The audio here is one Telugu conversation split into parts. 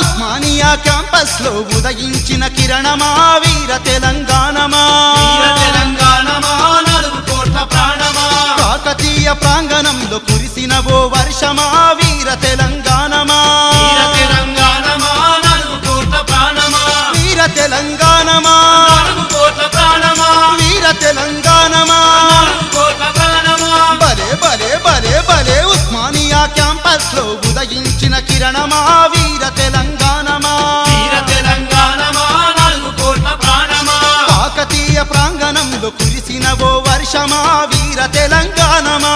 ఉస్మానియా క్యాంపస్లో ఉదయించిన కిరణమా వీర తెలంగాణమా. కాకతీయ ప్రాంగణంలో కురిసిన ఓ వర్షమా వీర తెలంగాణమా. వీర తెలంగాణమా వీర తెలంగాణమా. క్యాంపస్లో ఉదయించిన కిరణమా వీర తెలంగాణమా? వీర తెలంగాణమా నలుగు కోట్ల ప్రాణమా? కాకతీయ ప్రాంగణంలో కురిసిన ఓ వర్షమా వీర తెలంగాణమా?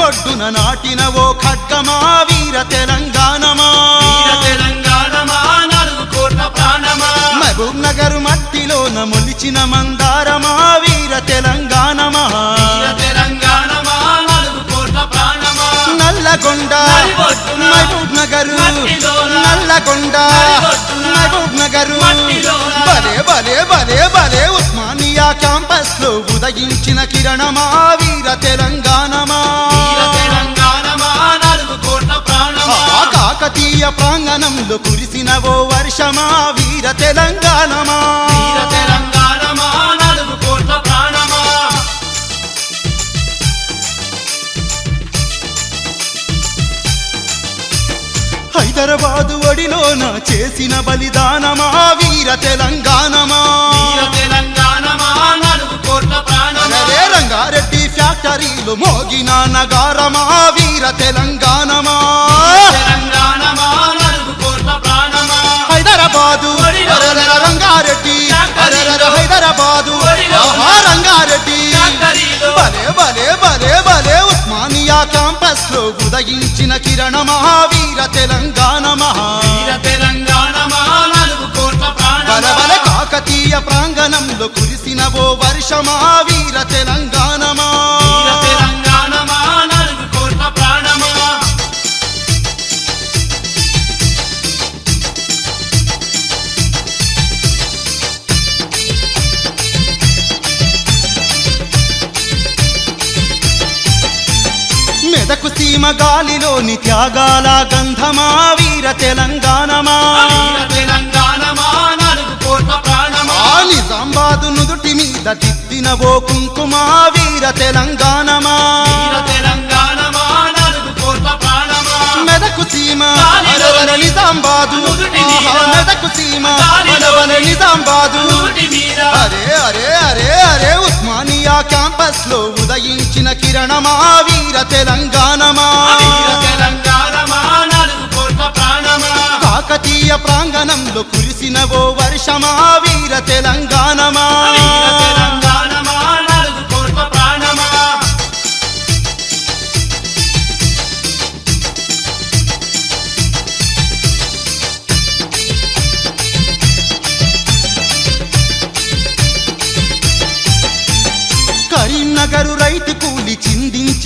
నడిబొడ్డున నాటిన ఓ ఖడ్గమా? వీర తెలంగాణమా? మహబూబ్ నగర్ మట్టిలోన మొలిచిన మందారమా? వీర తెలంగాణమా? నల్లగొండ మహబూబ్ నగర్ నల్లగొండ మహబూబ్ నగర్. భలే భలే భలే భలే ఉస్మానియా క్యాంపస్లో ఉదయించిన కిరణమా? వీర తెలంగాణమా? ప్రాంగణంలో కురిసిన ఓ వర్షమా? వీర తెలంగాణమా? వీర తెలంగాణమా? నలుగు కోట్ల ప్రాణమా? హైదరాబాదు ఒడిలోన చేసిన బలిదానమా? వీర తెలంగాణమా? వీర తెలంగాణమా? నలుగు కోట్ల ప్రాణమా? రంగారెడ్డి ఫ్యాక్టరీలు మోగిన నగారమా? వీర తెలంగాణమా? ప్రాణమా హైదరాబాదు. రంగారెడ్డి. హైదరాబాదు. రంగారెడ్డి. భలే భలే భలే భలే ఉస్మానియా క్యాంపస్లో ఉదయించిన కిరణమా వీర తెలంగాణమా వీర తెలంగాణమా నలుగు కోట్ల బల బల ప్రాణమా కాకతీయ ప్రాంగణంలో కురిసిన ఓ వర్షమా వీర తెలంగాణమా మెదకు సీమ గాలిలోని త్యాగాల గంధమా వీర తెలంగాణమా? తెలంగాణమా నిజామాబాదు నుదుటి మీద దిద్దిన ఓ కుంకుమా వీర తెలంగాణమా క్యాంపస్లో ఉదయించిన కిరణమా వీర తెలంగాణమా? కాకతీయ ప్రాంగణంలో కురిసిన ఓ వర్షమా?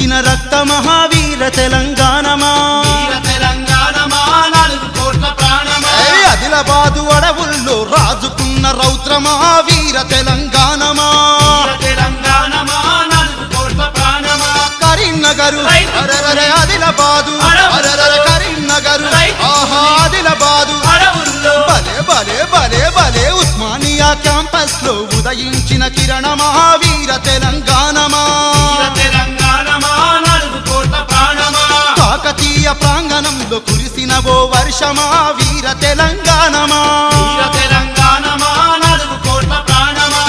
చిందించిన రక్త మహావీర తెలంగాణమా? వీర తెలంగాణమా? నలుగు కోట్ల ప్రాణమా? ఏయ్ ఆదిలాబాదు అడవుల్లో రాజుకున్న రౌద్రమా వీర తెలంగాణమా? కరీంనగరు. ఆదిలాబాదు. అడవుల్లో. అరరరే కరీంనగరు. రైతు ఆహా ఆదిలాబాదు. అడవుల్లో. భలే భలే భలే భలే ఉస్మానియా క్యాంపస్లో ఉదయించిన కిరణమా వీర తెలంగాణమా ప్రాంగణంలో కురిసిన ఓ వర్షమా? వీర తెలంగాణమా? వీర తెలంగాణమా? నలుగు కోట్ల ప్రాణమా?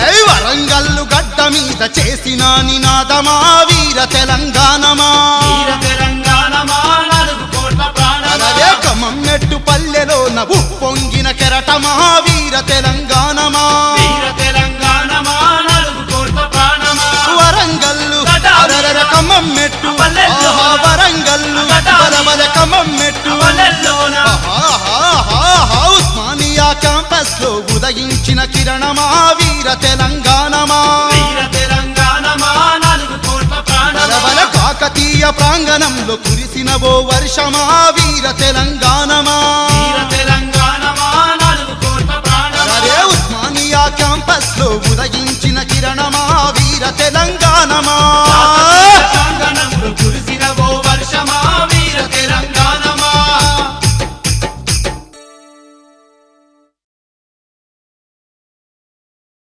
ఏయ్ వరంగల్లు గడ్డ మీద చేసిన నినాదమా? వీర తెలంగాణమా? వీర తెలంగాణమా? నలుగు కోట్ల ప్రాణమా? అరే కమమ్మెట్టు పల్లెలో నవ్వు పొంగిన కెరటమా? వీర తెలంగాణమా? కమ్మం మెట్టు వరంగల్లు. బలబల కమ్మం మెట్టు ఉస్మానియా క్యాంపస్లో ఉదయించిన కిరణమా వీర తెలంగాణమా. కాకతీయ ప్రాంగణంలో కురిసిన ఓ వర్షమా వీర తెలంగాణ